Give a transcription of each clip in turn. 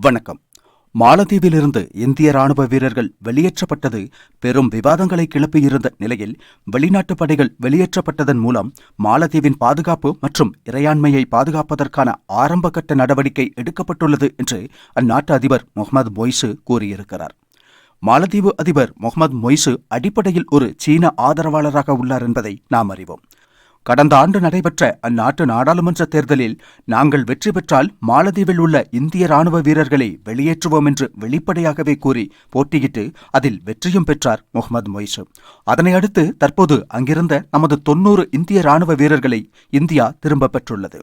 வணக்கம். மாலத்தீவிலிருந்து இந்திய ராணுவ வீரர்கள் வெளியேற்றப்பட்டது பெரும் விவாதங்களை கிளப்பியிருந்த நிலையில் வெளிநாட்டு படைகள் வெளியேற்றப்பட்டதன் மூலம் மாலத்தீவின் பாதுகாப்பு மற்றும் இறையாண்மையை பாதுகாப்பதற்கான ஆரம்பகட்ட நடவடிக்கை எடுக்கப்பட்டுள்ளது என்று அந்நாட்டு அதிபர் முகமது மொய்சு கூறியிருக்கிறார். மாலத்தீவு அதிபர் முகமது மொய்சு அடிப்படையில் ஒரு சீன ஆதரவாளராக உள்ளார் என்பதை நாம் அறிவோம். கடந்த ஆண்டு நடைபெற்ற அந்நாட்டு நாடாளுமன்ற தேர்தலில் நாங்கள் வெற்றி பெற்றால் மாலத்தீவில் உள்ள இந்திய ராணுவ வீரர்களை வெளியேற்றுவோம் என்று வெளிப்படையாகவே கூறி போட்டியிட்டு அதில் வெற்றியும் பெற்றார் முகமது மொய்சு. அதனை அடுத்து தற்போது அங்கிருந்த நமது தொன்னூறு இந்திய ராணுவ வீரர்களை இந்தியா திரும்பப் பெற்றுள்ளது.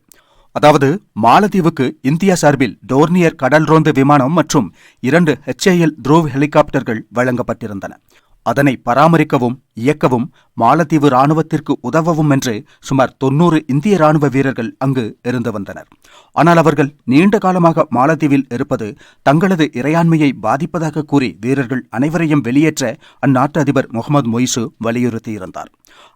அதாவது மாலத்தீவுக்கு இந்தியா சார்பில் டோர்னியர் கடல் ரோந்து விமானம் மற்றும் இரண்டு ஹெச்ஏஎல் த்ரோவ் ஹெலிகாப்டர்கள் வழங்கப்பட்டிருந்தன. அதனை பராமரிக்கவும் இயக்கவும் மாலத்தீவு ராணுவத்திற்கு உதவவும் என்று சுமார் தொன்னூறு இந்திய ராணுவ வீரர்கள் அங்கு இருந்து வந்தனர். ஆனால் அவர்கள் நீண்ட காலமாக மாலத்தீவில் இருப்பது தங்களது இறையாண்மையை பாதிப்பதாக கூறி வீரர்கள் அனைவரையும் வெளியேற்ற அந்நாட்டு அதிபர் முகமது மொய்சு வலியுறுத்தியிருந்தார்.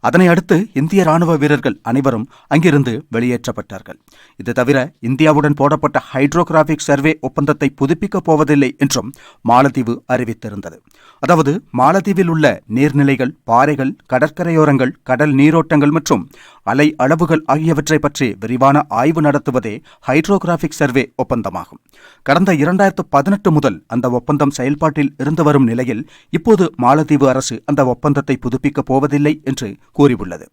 அதனை அடுத்து இந்திய ராணுவ வீரர்கள் அனைவரும் அங்கிருந்து வெளியேற்றப்பட்டார்கள். இது தவிர இந்தியாவுடன் போடப்பட்ட ஹைட்ரோகிராபிக் சர்வே ஒப்பந்தத்தை புதுப்பிக்கப் போவதில்லை என்றும் மாலத்தீவு அறிவித்திருந்தது. அதாவது மாலத்தீவில் உள்ள நீர்நிலைகள் பாறைகள் கடற்கரையோரங்கள் கடல் நீரோட்டங்கள் மற்றும் அலை அளவுகள் ஆகியவற்றை பற்றி விரிவான ஆய்வு நடத்துவதே ஹைட்ரோகிராஃபிக் சர்வே ஒப்பந்தமாகும். கடந்த இரண்டாயிரத்து பதினெட்டு முதல் அந்த ஒப்பந்தம் செயல்பாட்டில் இருந்து வரும் நிலையில் இப்போது மாலத்தீவு அரசு அந்த ஒப்பந்தத்தை புதுப்பிக்கப் போவதில்லை என்று கூறியுள்ளது.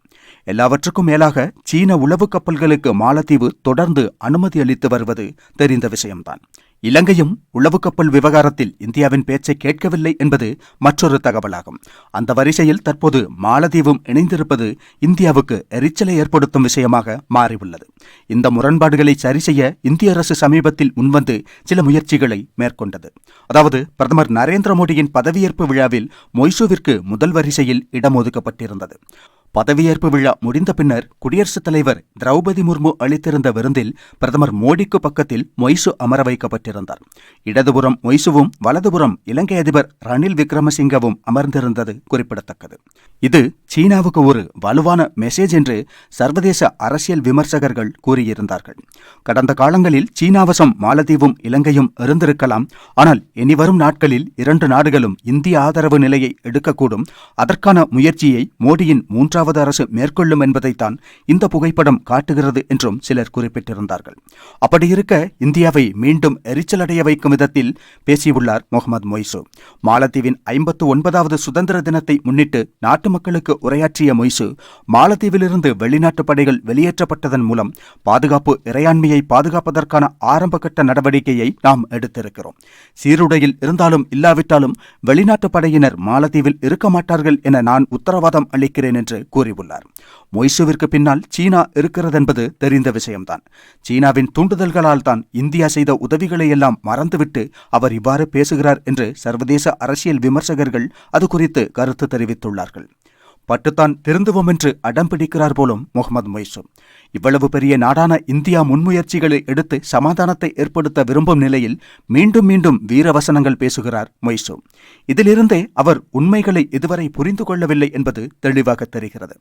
எல்லாவற்றுக்கும் மேலாக சீன உளவு கப்பல்களுக்கு மாலத்தீவு தொடர்ந்து அனுமதி அளித்து வருவது தெரிந்த விஷயம்தான். இலங்கையும் உளவு கப்பல் விவகாரத்தில் இந்தியாவின் பேச்சை கேட்கவில்லை என்பது மற்றொரு தகவலாகும். அந்த வரிசையில் தற்போது மாலத்தீவும் இணைந்திருப்பது இந்தியாவுக்கு எரிச்சலை ஏற்படுத்தும் விஷயமாக மாறியுள்ளது. இந்த முரண்பாடுகளை சரி செய்ய இந்திய அரசு சமீபத்தில் முன்வந்து சில முயற்சிகளை மேற்கொண்டது. அதாவது பிரதமர் நரேந்திர மோடியின் பதவியேற்பு விழாவில் மொய்சுவிற்கு முதல் வரிசையில் இடம் ஒதுக்கப்பட்டிருந்தது பதவியேற்பு விழா முடிந்த பின்னர் குடியரசுத் தலைவர் திரௌபதி முர்மு அளித்திருந்த விருந்தில் பிரதமர் மோடிக்கு பக்கத்தில் மொய்சு அமர வைக்கப்பட்டிருந்தார். இடதுபுறம் மொய்சுவும் வலதுபுறம் இலங்கை அதிபர் ரணில் விக்ரமசிங்கவும் அமர்ந்திருந்தது குறிப்பிடத்தக்கது. இது சீனாவுக்கு ஒரு வலுவான மெசேஜ் என்று சர்வதேச அரசியல் விமர்சகர்கள் கூறியிருந்தார்கள். கடந்த காலங்களில் சீனாவசம் மாலத்தீவும் இலங்கையும் இருந்திருக்கலாம். ஆனால் இனிவரும் நாட்களில் இரண்டு நாடுகளும் இந்திய ஆதரவு நிலையை எடுக்கக்கூடும். அதற்கான முயற்சியை மோடியின் மூன்றாவது மூன்றாவது அரசு மேற்கொள்ளும் என்பதைத்தான் இந்த புகைப்படம் காட்டுகிறது என்றும் சிலர் குறிப்பிட்டிருந்தார்கள். அப்படியிருக்க இந்தியாவை மீண்டும் எரிச்சலடைய வைக்கும் விதத்தில் பேசியுள்ளார் முகமது மொய்சு. மாலத்தீவின் ஐம்பத்து ஒன்பதாவது சுதந்திர தினத்தை முன்னிட்டு நாட்டு மக்களுக்கு உரையாற்றிய மொய்சு மாலத்தீவிலிருந்து வெளிநாட்டு படைகள் வெளியேற்றப்பட்டதன் மூலம் பாதுகாப்பு இறையாண்மையை பாதுகாப்பதற்கான ஆரம்பகட்ட நடவடிக்கையை நாம் எடுத்திருக்கிறோம். சீருடையில் இருந்தாலும் இல்லாவிட்டாலும் வெளிநாட்டு படையினர் மாலத்தீவில் இருக்க மாட்டார்கள் என நான் உத்தரவாதம் அளிக்கிறேன் என்று கூறியுள்ளார். மொய்சுவிற்கு பின்னால் சீனா இருக்கிறதென்பது தெரிந்த விஷயம்தான். சீனாவின் தூண்டுதல்களால் தான் இந்தியா செய்த உதவிகளை எல்லாம் மறந்துவிட்டு அவர் இவ்வாறு பேசுகிறார் என்று சர்வதேச அரசியல் விமர்சகர்கள் அது குறித்து கருத்து தெரிவித்துள்ளார்கள். பட்டுத்தான் திருந்துவோம் என்று அடம் பிடிக்கிறார் போலும் முகமது மொய்சும். இவ்வளவு பெரிய நாடான இந்தியா முன்முயற்சிகளை எடுத்து சமாதானத்தை ஏற்படுத்த விரும்பும் நிலையில் மீண்டும் மீண்டும் வீரவசனங்கள் பேசுகிறார் மொய்சும். இதிலிருந்தே அவர் உண்மைகளை இதுவரை புரிந்து கொள்ளவில்லை என்பது தெளிவாக தெரிகிறது.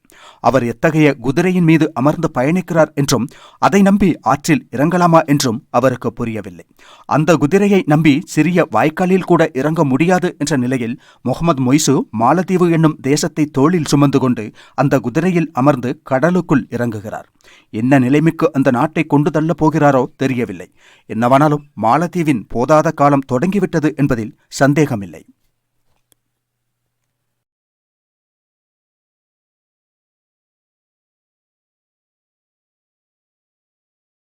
அவர் எத்தகைய குதிரையின் மீது அமர்ந்து பயணிக்கிறார் என்றும் அதை நம்பி ஆற்றில் இறங்கலாமா என்றும் அவருக்கு புரியவில்லை. அந்த குதிரையை நம்பி சிறிய வாய்க்காலில் கூட இறங்க முடியாது என்ற நிலையில் முகமது மொய்சு மாலத்தீவு என்னும் தேசத்தை தோளில் சுமந்து கொண்டு அந்த குதிரையில் அமர்ந்து கடலுக்குள் இறங்குகிறார். என்ன நிலைமைக்கு அந்த நாட்டை கொண்டு தள்ளப் போகிறாரோ தெரியவில்லை. என்னவானாலும் மாலத்தீவின் போதாத காலம் தொடங்கிவிட்டது என்பதில் சந்தேகமில்லை.